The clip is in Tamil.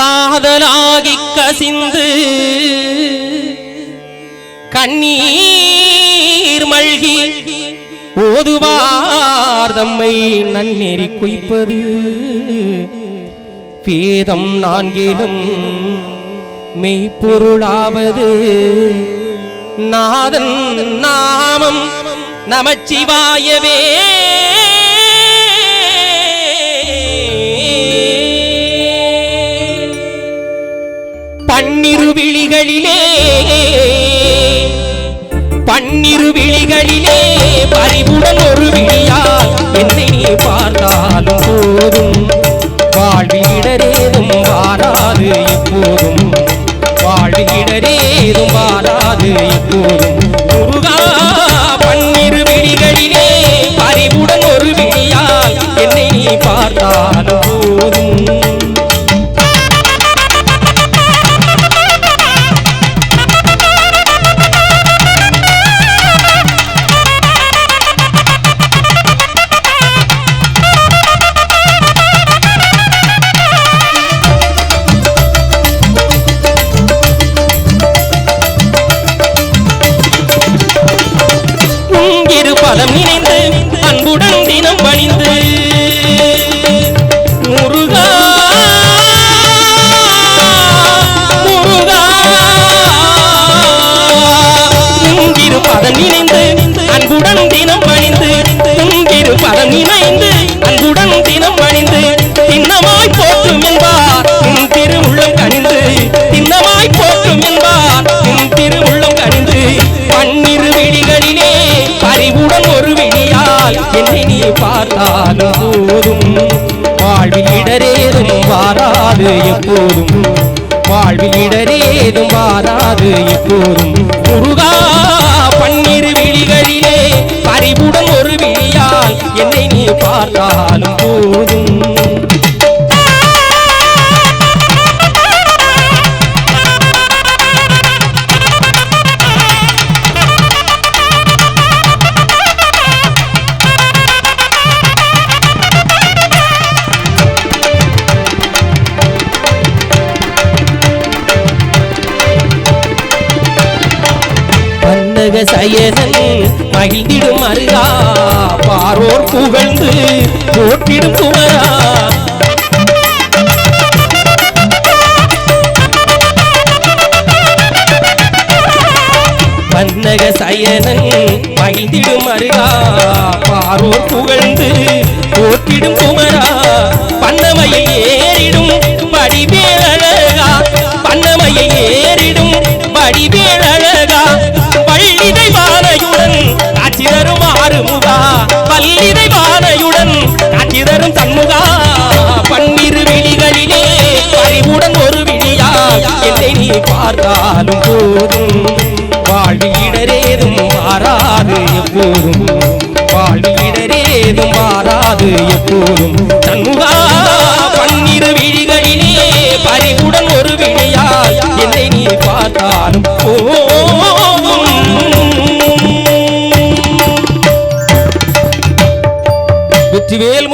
காதலாகி கசிந்து கண்ணீர் மழ்கி ஓதுவார் தம்மை நன்னெறி குய்ப்பது. வேதம் நான்கிலும் மெய்ப்பொருளாவது. நாதன் நாமம் நமச்சிவாயவே. பன்னிரு விழிகளிலே பன்னிரு விழிகளிலே பறிவுடன் ஒரு விழியால் என்னை நீ பார்த்தாலும் போதும். வாழ்விடரேதும் வாராது இப்போதும் வாழ்விடரேதும் வாராது இப்போதும் பார்த்தாலும் போதும். வாழ்வில் இடரேதும் வாராது எப்போதும். வாழ்வில் இடரேதும் வாராது எப்போதும். முருகா பன்னிரு விழிகளிலே அறிவுடன் ஒரு விழியால் என்னை நீ பார்த்தாலும் போதும். பன்னக சயனன் மகிழ்ந்திடும் அருகா பாரோர் புகழ்ந்து போட்டிடும் குமரா பன்னக சயனன் மகிழ்ந்திடும் அருகா பாரோர் புகழ்ந்து போட்டிடும் குமரா பன்னமையில் பல்லிதை பானையுடன் காட்சி தரும் தன்முகா பன்னிரு விழிகளிலே அறிவுடன் ஒரு விழியா. என்னை நீ பார்த்தாலும் போதும். வாழ்விடரேதும் மாறாது எப்போதும். வாழ்விடரேதும் மாறாது எப்போதும். தன்முகா nivel.